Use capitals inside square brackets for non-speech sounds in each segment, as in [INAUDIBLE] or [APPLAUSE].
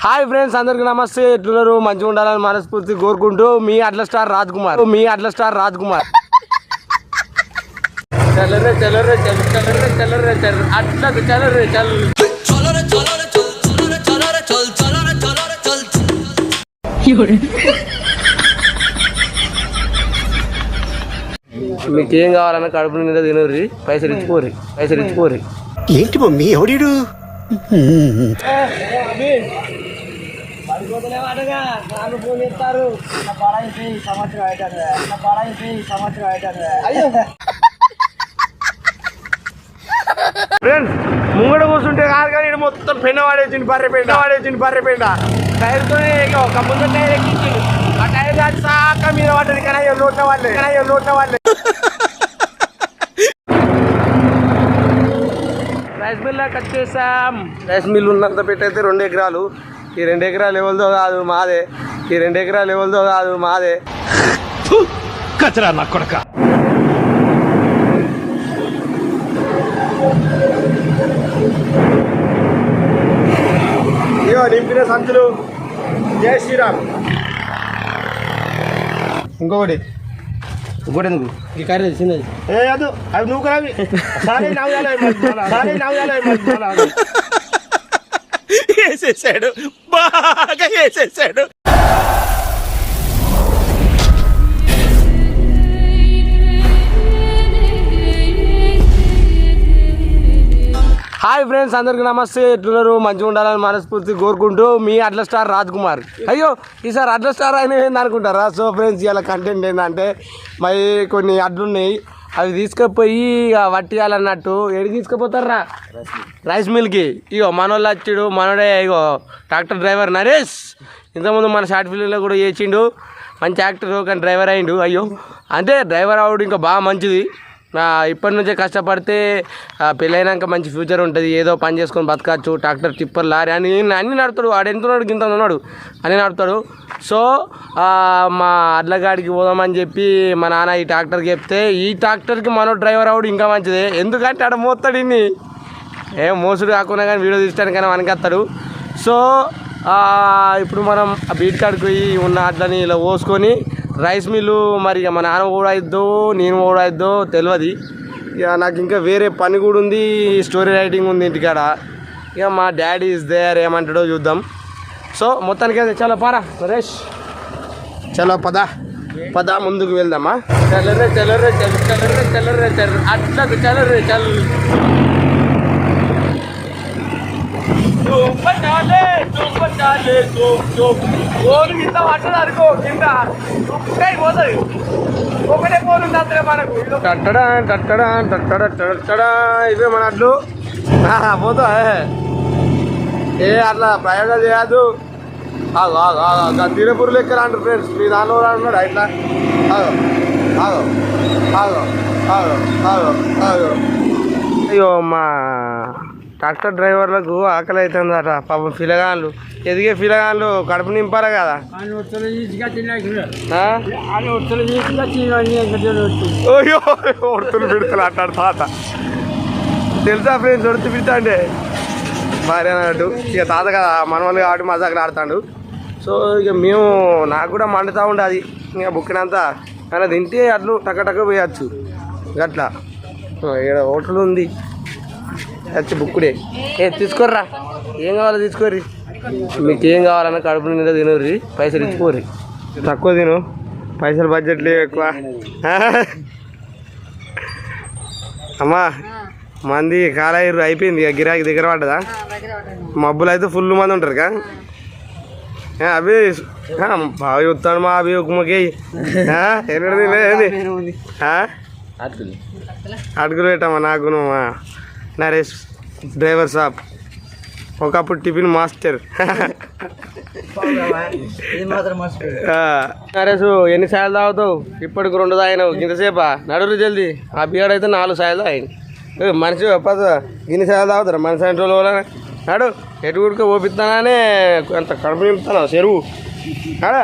Hi friends అందరికి నమస్తే. ఎట్లున్నారు? మంచిగా ఉండాలని మనస్ఫూర్తి కోరుకుంటూ మీ అట్ల స్టార్ రాజ్ కుమార్ మీ అట్ల స్టార్ రాజ్ కుమార్ చల్లరే చల్లరే చల్ చల్లరే చల్లరే చల్ అట్లా చల్లరే చల్ మీకు ఏం కావాలన్నా కడుపు నిండా తినరు పైసలు ఇచ్చిపోరి పైసలు ఇచ్చిపోరి ఏంటి మమ్మీ ఎవడీడు ఫ్రెండ్స్ ముంగడ కూర్చుంటే కాదు కానీ ఈడ మొత్తం పెండ వాడేసింది బర్రె పెండ వాడేసింది బర్రె పెండ టైర్తో ఒక ముందు టైర్ ఎక్కించింది ఆ టైర్ దాటి సాక మీద పడ్డది. కానీ అయ్యో నోట్ల వాళ్ళే కానీ అయ్యో వాళ్ళే రైస్ మిల్ కట్ చేసాం రైస్ మిల్ ఉన్నంత పెట్టయితే రెండు ఎకరాలు. ఈ రెండు ఎకరాలు ఎవరిదో కాదు మాదే. ఈ రెండు ఎకరాలు ఎవరిదో కాదు మాదే. కచరా నా కొడక. ఇగో నింపిన సంచులు. జై శ్రీరామ్. ఇంకొకటి. ఇంకోటి ఎందుకు ఈ కర్రీ చిన్నది. ఏ అదు అవి నువ్వు కదా అవి. సారే నవ్వుయాలి సారే నవ్వుయాలి వేసేసాడు. బాగా వేసేసాడు. హాయ్ ఫ్రెండ్స్ అందరికీ నమస్తే. ఎట్లున్నారు? మంచిగా ఉండాలని మనస్ఫూర్తి కోరుకుంటూ మీ అట్ల స్టార్ రాజ్ కుమార్ అయ్యో ఈసారి అట్ల స్టార్ అయిన ఏంది అనుకుంటారా సో ఫ్రెండ్స్ ఇలా కంటెంట్ ఏంటంటే మరి కొన్ని అడ్లు ఉన్నాయి అవి తీసుకుపోయి ఇక పట్టియాలన్నట్టు ఎడికి తీసుకుపోతారా రైస్ మిల్కి. ఇగో మనోళ్ళు వచ్చిడు మనోడే ఇగో ట్రాక్టర్ డ్రైవర్ నరేష్. ఇంతకుముందు మన షార్ట్ ఫిల్మ్లో కూడా చేసిండు. మంచి యాక్టర్ కానీ డ్రైవర్ అయిండు అయ్యో. అంటే డ్రైవర్ అవడు ఇంకా బాగా మంచిది. ఇప్పటి నుంచే కష్టపడితే పెళ్ళైనాక మంచి ఫ్యూచర్ ఉంటుంది. ఏదో పని చేసుకొని బతకచ్చు ట్రాక్టర్ టిప్పర్ లారీ అని అన్నీ నడుతాడు వాడు ఎంత ఉన్నాడు గింత ఉన్నాడు. అని నడుపుతాడు. సో మా అడ్లగాడికి పోదామని చెప్పి మా నాన్న ఈ ట్రాక్టర్కి చెప్తే ఈ ట్రాక్టర్కి మనో డ్రైవర్ అవుడు ఇంకా మంచిదే. ఎందుకంటే ఆడ మోస్తాడు ఇన్ని. ఏం మోసుడు కాకుండా కానీ వీడియో తీసడానికైనా వనకెత్తాడు సో ఇప్పుడు మనం ఆ బీట్ కాడికి పోయి ఉన్న అట్లని ఇలా పోసుకొని రైస్ మిల్లు మరి ఇక మా నాన్న కూడా అయిద్దో నేను కూడా అయిద్దో తెలియదు ఇక నాకు ఇంకా వేరే పని కూడా ఉంది స్టోరీ రైటింగ్ ఉంది ఇంటికాడ ఇక మా డాడీ ఇస్ దేర్ ఏమంటాడో చూద్దాం. సో మొత్తానికి అయితే చాలా పారా నరేష్. చలో పద. పద ముందుకు వెళ్దామా? చల్లరే చల్లరే చల్ చల్లరే చల్లరే చల్ అట్లా చల్లరే చల్. దుప్పటాలే దుప్పటాలే దుప్ దుప్ గోలు కింద పట్టడానికో కింద దుప్పటాయి పోతుంది ఒకటే పోలు అంతే మనకు టట్టడా టట్టడా టట్టడా టట్టడా ఇవే మన అడ్లు. పోతా ఏ. అట్లా ప్రయోగాలు చేయదు ఆగు ఆగు ఆగు లెక్క అంటారు ఫ్రెండ్స్ మీ దానిలో అన్నాడు ఇట్లా ఆగు ఆగు ఆగు ఆగు ఆగు ఆగు. అయ్యో మా ట్రాక్టర్ డ్రైవర్లకు ఆకలి అవుతుందట పాపం పిల్లగాళ్ళు ఎదిగే పిల్లగాళ్ళు కడుపు నింపాలి కదా? అయ్యో ఒడుతులు అంటాడు తాత. తెలుసా ఫ్రెండ్స్ ఒడుతు పెడతా అంటే భార్య అన్నట్టు ఇక తాత కదా మనవాళ్ళు కాబట్టి మజాకులు ఆడతాడు. సో ఇక మేము నాకు కూడా మండుతూ ఉండదు. ఇక బుక్కినంతా. అలా తింటే అట్లు టక్క టక్క పోయచ్చు. గట్లా. ఇక్కడ హోటల్ ఉంది. వచ్చి బుక్కుడే. ఏ తీసుకోర్రా. ఏం కావాలో తీసుకోర్రి. మీకు ఏం కావాలన్నా కడుపు నిండా తినర్రి పైసలు ఇచ్చిపోర్రి తక్కువ తిను. పైసలు బడ్జెట్ లేవు ఎక్కువ. అమ్మా మంది కాలయ్యారు అయిపోయింది ఇక గిరాకీ దగ్గర పడ్డదా? మబ్బులు అయితే ఫుల్ మంది ఉంటారు కా? ఆ, బాగా చూస్తాడు మా అభి ఉక్కుమకి. ఎన్నడది? అటుకులు పెట్టమ్మా నాకు మా నరేష్ డ్రైవర్ సాబ్. ఒకప్పుడు టిఫిన్ మాస్టర్. నరేష్ ఎన్ని సార్లు తాగుతావు? ఇప్పటికి రెండు తాగినావు. ఇంతసేపా? నడురు జల్దీ. ఆ బియ్యాడు అయితే నాలుగు సార్లు తాగింది మనిషి పద ఇన్ని సార్లు తాగుతారు? మనిషి అంటే రోజులు నాడు ఎటు గుడికి ఓపిస్తానే అంత కడుపు నింపుతాను చెరువు. ఆడా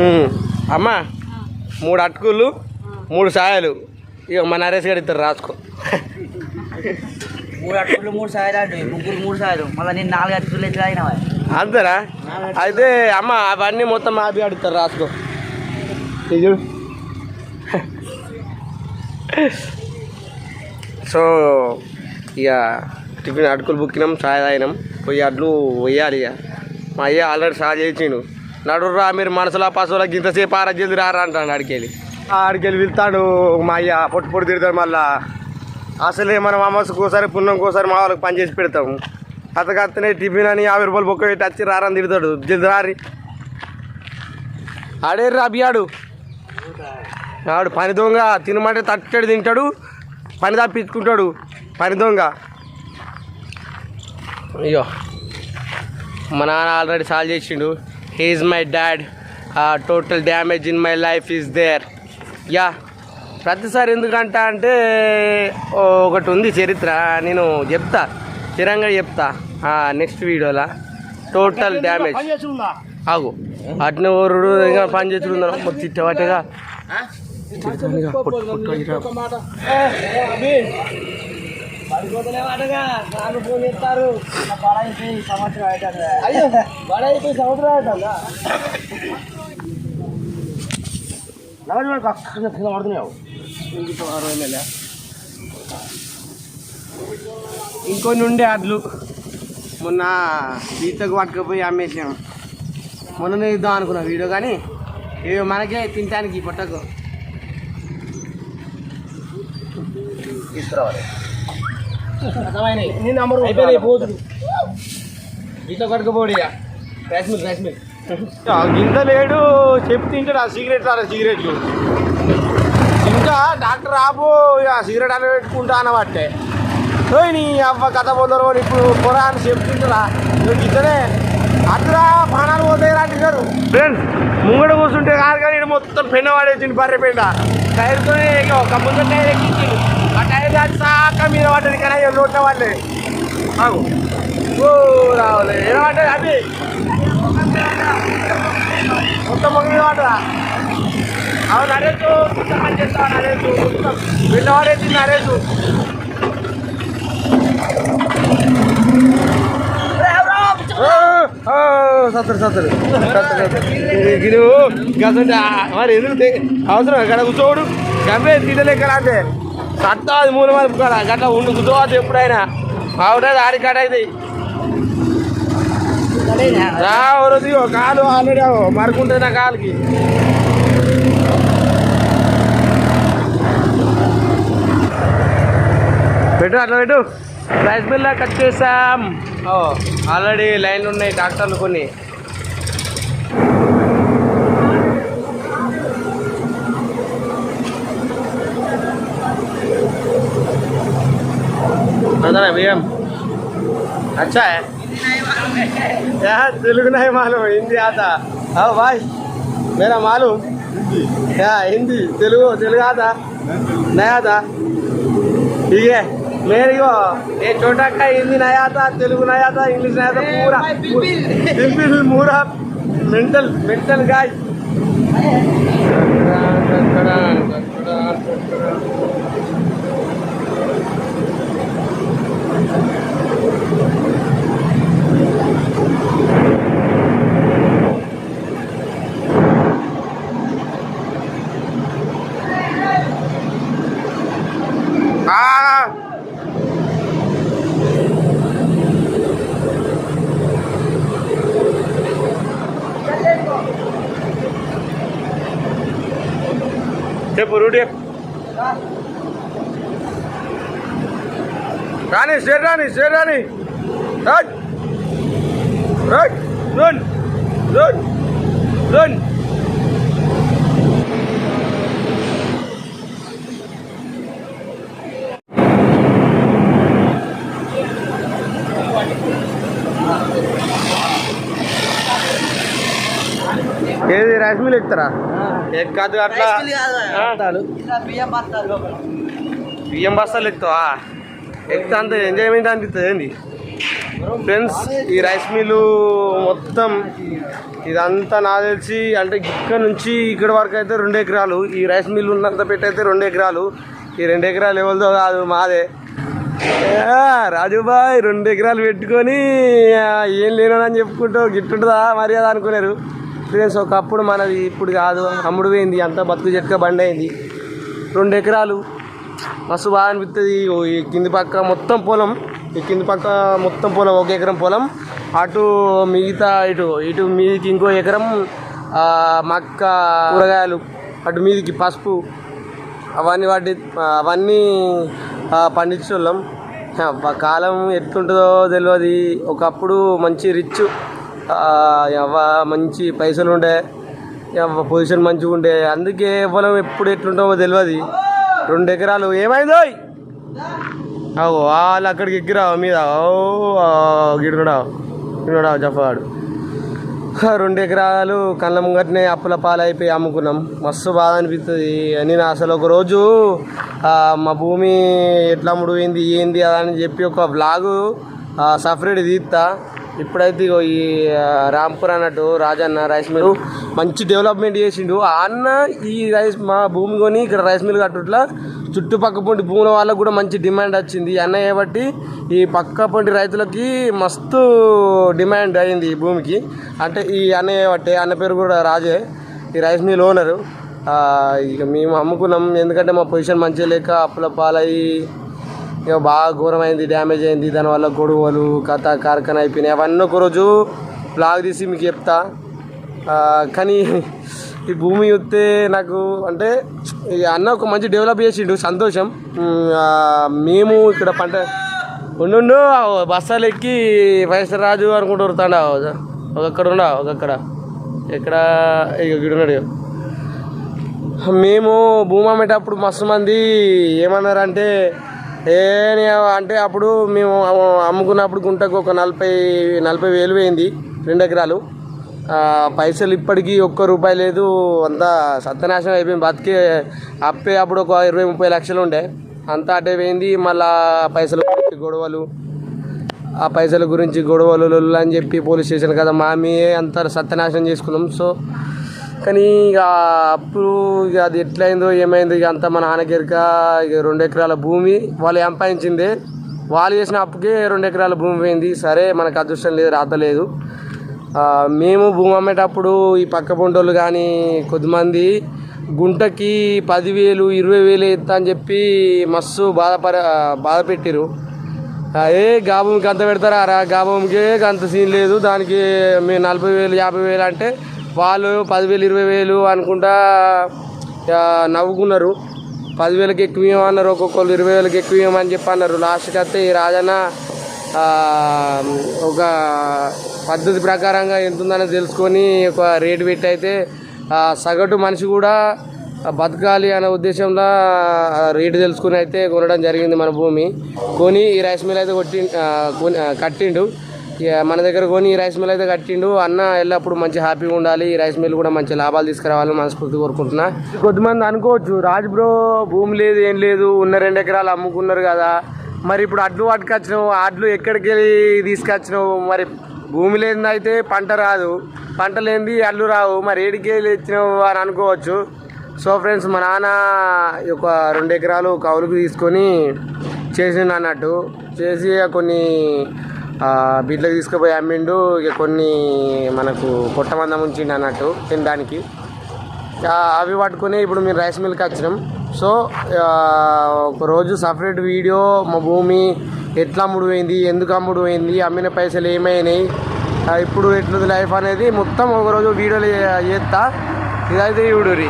ఉమ్. అమ్మా మూడు అటుకులు మూడు సాయలు. ఇక మా నరేష్ గారు ఇద్దరు రాసుకో. మూడు అట్టులు మూడు సాయలు అంటే ముగ్గురు మూడు సాయలు. మళ్ళీ నేను నాలుగు అట్టులు ఎట్లా అయినా అంతేనా? అయితే అమ్మ అవన్నీ మొత్తం మాపి అడుగుతారు రాసుకో. ఇది సో ఇక టిఫిన్ అటుకులు బుక్కినాం చాయ్ తాగినాం పోయి అడ్లు వేయాలి ఇక మా అయ్య ఆల్రెడీ సాగు చేసిండు. నడుర్రా మీరు మనసులో పశువులకు ఇంతసేపు ఆరా జల్ది రారా అంటాడు అడికెళ్ళి ఆడికెళ్ళి వెళ్తాడు. మా అయ్య పొట్టు పొట్టు తిడతాడు మళ్ళా. అసలే మనం అమ్మసుకోసారి పుణ్యంకోసారి మా వాళ్ళకి పని చేసి పెడతాము. అతకత్తనే టిఫిన్ అని యాభై రూపాయలు బొక్క పెట్టి వచ్చి రారని తిడతాడు. జల్ది రారి. ఆడే రాబియాడు ఆడు. పని దొంగ. తినమంటే తట్టాడు తింటాడు. పని తప్పించుకుంటాడు. పని దొంగ. అయ్యో మా నాన్న ఆల్రెడీ సాల్వ్ చేసిండు. He is my dad total damage in my life is there yeah ప్రతిసారి ఎందుకంట అంటే ఒకటి ఉంది చరిత్ర నేను చెప్తా స్థిరంగా చెప్తా నెక్స్ట్ వీడియోలో. టోటల్ డ్యామేజ్ ఆగు. అట్నే ఊరుడు ఇంకా పని చేస్తుందా తిట్టవాటగా ఇంకొన్ని ఉండే అడ్లు మొన్న ఈతకు పట్టుకుపోయి అమ్మేసాం మొన్ననే ఇద్దాం అనుకున్నా వీడియో కానీ ఇవి మనకే తినటానికి పొట్టకు తీసుకురావాలి నేను అమ్మరు అయిపోయినాయి పోతులు ఇట్లా కట్టుకుపోడు ఇక రైస్ మిల్ రైస్ మిల్. గింత లేడు చెప్పు తింటాడు ఆ సిగరెట్ సార్ సిగరెట్లు ఇంకా డాక్టర్ ఆపు ఇక సిగరెట్ అని పెట్టుకుంటా అనబట్టే ఓయ్ నీ అవ్వ కథ పోతారు ఇప్పుడు పొరా అని చెప్తుంటారా నువ్వు ఇద్దరే. అట్లా ప్రాణాలు పోతాయి అంటున్నారు ఫ్రెండ్స్ ముంగడ కూర్చుంటే కాదు కానీ ఈడ మొత్తం పెన్న వాడేసింది బర్రె పెండ. టైర్తోనే ఒక ముందు టైర్ ఎక్కించిండు. ఆ టైర్ దాటి సాక మీద పడ్డది కానీ అయ్యో వాళ్ళే రావులే ఓ ఏమంటే అది మొత్తం అవును నరేసు మొత్తం పని చేస్తావు నరేసు మొత్తం నరేసు సత్తరు సత్తరు గసంటే మరి ఎందుకు అవసరం అక్కడ కూర్చోడు. గమ్మే తినలేక అంటే సత్తా అది మూల మలుపు కాడ గట్లా ఉండి కూర్చోవచ్చు ఎప్పుడైనా. ఆవిడ ఆడి కాడ అయితే రావరది కాలు ఆల్రెడీ మరుకుంటే నా కాలుకి. పెట్టు అట్లా పెట్టు. రైస్ బిల్లా కట్ చేసాం. ఓ ఆల్రెడీ లైన్లు ఉన్నాయి డాక్టర్లు కొన్ని. అదా బియ్యం. అచ్చా अच्छा है यार तेलुगु नहीं मालूम हिंदी आता हाँ भाई मेरा मालूम क्या हिंदी तेलुगु तेलुगु आता नहीं आता ठीक है मेरे को ये छोटा का हिंदी नहीं आता तेलुगु नहीं आता इंग्लिश नहीं आता पूरा बिल्कुल पूरा मेंटल मेंटल गाय Ah! చెప్పు రూట్ చెప్పు రాని స్టేట్ రాని రాజ్ రన్ రన్ రన్ ఏది రైస్ మిల్ ఎక్కుతారా ఎక్కదు అట్లా. బియ్యం బస్తాలు. ఎక్కుతావా ఎక్కితే అంత ఎంజాయ్మెంట్ అనిపిస్తుంది ఏంది? ఫ్రెండ్స్ ఈ రైస్ మిల్లు మొత్తం ఇదంతా నాకు తెలిసి అంటే ఇక్కడ నుంచి ఇక్కడ వరకు అయితే రెండు ఎకరాలు. ఈ రైస్ మిల్ ఉన్నంత పెట్టి అయితే రెండు ఎకరాలు. ఈ రెండు ఎకరాలు ఎవరిదో కాదు మాదే. రాజుబాయ్ రెండు ఎకరాలు పెట్టుకొని ఏం లేనని చెప్పుకుంటూ గిట్టుంటుందా మర్యాద అనుకున్నారు ఫ్రెండ్స్ ఒకప్పుడు మనది ఇప్పుడు కాదు అమ్ముడు పోయింది అంతా బతుకు చెట్క బండి అయింది. రెండు ఎకరాలు. మస్తు బాగా అనిపిస్తుంది ఓ కింది పక్క మొత్తం పొలం. ఈ కింది పక్క మొత్తం పొలం ఒక ఎకరం పొలం. అటు మిగతా ఇటు ఇటు మీదికి ఇంకో ఎకరం మక్క కూరగాయలు అటు మీదికి పసుపు అవన్నీ వాటి అవన్నీ ఆ, పండించేవాళ్ళం. కాలం ఎట్లుంటుందో తెలియదు ఒకప్పుడు మంచి రిచ్ మంచి పైసలు ఉండే పొజిషన్ మంచిగా ఉండే. అందుకే పొలం ఎప్పుడు ఎట్లుంటామో తెలియదు రెండు ఎకరాలు ఏమైందో అవు వాళ్ళు అక్కడికి ఎక్కిరావు మీద. ఓ గిడుగుడా గిడున్నాడు చెప్పాడు రెండు ఎకరాలు కళ్ళ ముంగట్నే అప్పుల పాలైపోయి అమ్ముకున్నాం. మస్తు బాధ అనిపిస్తుంది నేను అసలు ఒక రోజు మా భూమి ఎట్లా అమ్ముడుపోయింది ఏంది అని చెప్పి ఒక బ్లాగు సఫరేట్ తీస్తా ఇప్పుడైతే ఈ రాంపూర్ అన్నట్టు రాజన్న రైస్ మిల్ మంచి డెవలప్మెంట్ చేసిండు. ఆ అన్న ఈ రైస్ మా భూమి కొని ఇక్కడ రైస్ మిల్ కట్టుట్లా చుట్టుపక్కపొంటి భూముల వాళ్ళకు కూడా మంచి డిమాండ్ వచ్చింది. ఈ బట్టి ఈ పక్కపొంటి రైతులకి మస్తు డిమాండ్ అయింది ఈ భూమికి. అంటే ఈ అన్నయ్య బట్టి అన్న పేరు కూడా రాజే. ఈ రైస్ మిల్ ఓనరు. ఇక మేము అమ్ముకున్నాం. ఎందుకంటే మా పొజిషన్ మంచిగా లేక అప్పుల పాలయ్యి ఇక బాగా ఘోరమైంది డ్యామేజ్ అయింది. దానివల్ల గొడవలు కథ కార్ఖాన అయిపోయినాయి. అవన్నీ ఒకరోజు బ్లాగ్ తీసి మీకు చెప్తా. కానీ ఈ భూమి చూస్తే నాకు అంటే అన్న ఒక మంచి డెవలప్ చేసిండు సంతోషం. మేము ఇక్కడ పంట ఉండు బస్సాలు ఎక్కి వైఎస్ఆర్ రాజు అనుకుంటూ వరుతాడా ఒకక్కడ ఉండా ఒకక్కడ ఎక్కడ ఇక్కడున్నాడు మేము భూమి అమ్మేటప్పుడు మస్తు మంది ఏమన్నారంటే ఏ అంటే అప్పుడు మేము అమ్ముకున్నప్పుడు గుంటకు ఒక నలభై నలభై వేలు పోయింది రెండు ఎకరాలు. పైసలు ఇప్పటికీ ఒక్క రూపాయి లేదు అంతా సత్యనాశనం అయిపోయింది. బతికే అప్పే అప్పుడు ఒక ఇరవై ముప్పై లక్షలు ఉండే. అంతా అటే పోయింది మళ్ళా పైసలు గొడవలు ఆ పైసల గురించి గొడవలు లొల్లు అని చెప్పి పోలీస్ స్టేషన్ కదా మామీయే అంతా సత్యనాశనం చేసుకున్నాం. సో కానీ ఇక అప్పుడు ఇక అది ఎట్లయిందో ఏమైందో ఇక అంతా మా నాన్నకెరక ఇక రెండు ఎకరాల భూమి వాళ్ళు సంపాదించింది. వాళ్ళు చేసిన అప్పుకే రెండు ఎకరాల భూమి పోయింది. సరే మనకు అదృష్టం లేదు రాత లేదు. మేము భూమి అమ్మేటప్పుడు ఈ పక్క పొంటోళ్ళు కానీ కొద్దిమంది గుంటకి పదివేలు ఇరవై వేలు ఇస్తా అని చెప్పి మస్తు బాధపర బాధ పెట్టిరు ఏ గాభూమికి అంత పెడతారా? రా గాభూమికి అంత సీన్ లేదు. దానికి మేము నలభై వేలు యాభై వేలు అంటే వాళ్ళు పదివేలు ఇరవై వేలు అనుకుంటా నవ్వుకున్నారు. పదివేలకు ఎక్కువ ఇవ్వమన్నారు ఒక్కొక్కరు ఇరవై వేలకు ఎక్కువ ఇవ్వమని చెప్పి అన్నారు. లాస్ట్కి వస్తే ఈ రాజన్న ఒక పద్ధతి ప్రకారంగా ఎంత ఉందని తెలుసుకొని ఒక రేటు పెట్టి అయితే సగటు మనిషి కూడా బతకాలి అనే ఉద్దేశంలో రేటు తెలుసుకుని అయితే కొనడం జరిగింది మన భూమి. కొని ఈ రైస్ మిల్ అయితే కొట్టి కొని కట్టిండు. ఇక మన దగ్గర కొని ఈ రైస్ మిల్ అయితే కట్టిండు. అన్న ఎల్లప్పుడు మంచి హ్యాపీగా ఉండాలి. ఈ రైస్ మిల్ కూడా మంచి లాభాలు తీసుకురావాలని మనస్ఫూర్తి కోరుకుంటున్నా. కొద్దిమంది అనుకోవచ్చు రాజ్ బ్రో భూమి లేదు ఏం లేదు ఉన్న రెండు ఎకరాలు అమ్ముకున్నారు కదా. మరి ఇప్పుడు అడ్లు పట్టుకొచ్చినావు అడ్లు ఎక్కడికి వెళ్ళి తీసుకొచ్చినావు? మరి భూమి లేనిది అయితే పంట రాదు. పంట లేనిది అడ్లు రావు. మరి ఏడికి వెళ్ళి ఇచ్చినావు అని అనుకోవచ్చు. సో ఫ్రెండ్స్ మా నాన్న ఈ ఒక రెండు ఎకరాలు కౌలుకు తీసుకొని చేసిండు అన్నట్టు. చేసి కొన్ని ఆ, తీసుకుపోయి అమ్మిండు. ఇక కొన్ని మనకు పొట్టమందం ఉంచిండు అన్నట్టు తినడానికి. అవి పట్టుకొని ఇప్పుడు మేము రైస్ మిల్కి వచ్చినాం. సో ఒకరోజు సపరేట్ వీడియో మా భూమి ఎట్లా అమ్ముడు పోయింది ఎందుకు అమ్ముడు పోయింది అమ్మిన పైసలు ఏమైనాయి ఇప్పుడు ఎట్లుంది లైఫ్ అనేది మొత్తం ఒకరోజు వీడియోలు చేస్తా ఇదైతే చూడురి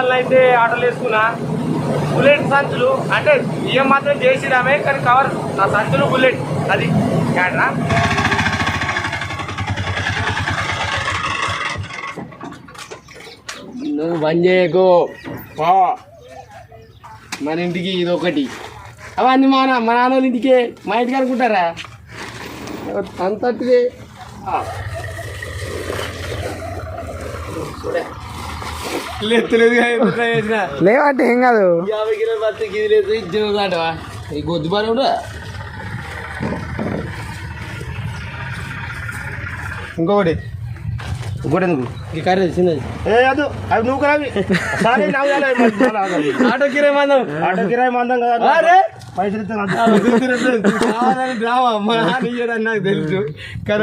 బస్తాలను అయితే ఆటోలు వేసుకున్నా బుల్లెట్ సంచులు అంటే బియ్యం మాత్రం చేసిరామే కానీ కవర్ నా సంచులు బుల్లెట్. అది కాడరా నువ్వు బంద్ చేయకు. పో. మన ఇంటికి ఇది ఒకటి. అవన్నీ మా నా మా నాన్న వాళ్ళ ఇంటికే మా ఇంటికి అనుకుంటారా? అంతటిదే. లేతలేదు లేవంటే ఏం కాదు. యాభై కిలోలు బస్తా గిది లేదు ఇచ్చిన ఈ గొద్దు కూడా? ఇంకొకటి. ఇంకోటి ఎందుకు? ఈ కర్రీ చిన్నది. ఏ అదు అవి నువ్వు కరావి సారీ. [LAUGHS] ఆటో కిరాయి మందం. ఆటో కిరాయి మందం కదా. అరే పైసలు నాకు డ్రామా తెలుసు.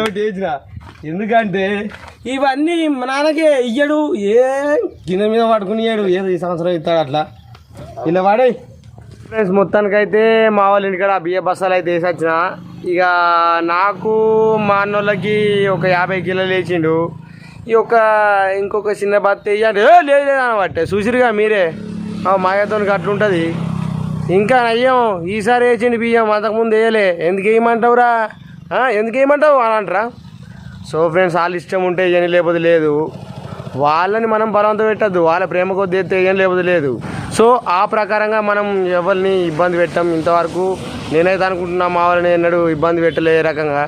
ఒకటి వేసిన ఎందుకంటే ఇవన్నీ మా నాన్నకే ఇయ్యడు ఏ గిన్నె మీద పట్టుకునియాడు ఏదో ఈ సంవత్సరం ఇస్తాడు అట్లా. ఇలా వాడే. ఫ్రెండ్స్ మొత్తానికైతే మా వాళ్ళ ఇంటికాడ బియ్య బస్తాలు అయితే వేసి వచ్చిన. ఇక నాకు మా అన్నోళ్ళకి ఒక యాభై కిలోలు వేసిండు. ఈ ఒక ఇంకొక చిన్న బత్త వేయాలి ఏ లేదు లేదు అనబట్టే. చూసిరుగా మీరే. మాయతో అట్లుంటుంది ఇంకా అయ్యాం ఈసారి వేసిండు బియ్యం అంతకుముందు వేయలే. ఎందుకు వేయమంటావురా? ఎందుకు వేయమంటావు అని అంటారా? సో ఫ్రెండ్స్ వాళ్ళ ఇష్టం ఉంటే ఏం లేకపోతే లేదు. వాళ్ళని మనం బలవంతం పెట్టద్దు. వాళ్ళ ప్రేమ కొద్ది ఎత్తే ఏం లేకపోతే లేదు. సో ఆ ప్రకారంగా మనం ఎవరిని ఇబ్బంది పెట్టాం. ఇంతవరకు నేనైతే అనుకుంటున్నా మా వాళ్ళని ఎన్నడూ ఇబ్బంది పెట్టలే రకంగా.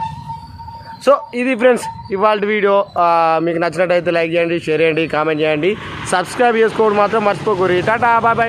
సో ఇది ఫ్రెండ్స్ ఇవాళ వీడియో. మీకు నచ్చినట్టయితే లైక్ చేయండి షేర్ చేయండి కామెంట్ చేయండి. సబ్స్క్రైబ్ చేసుకోవడం మాత్రం మర్చిపోకూరి టాటా బాయ్ బాయ్.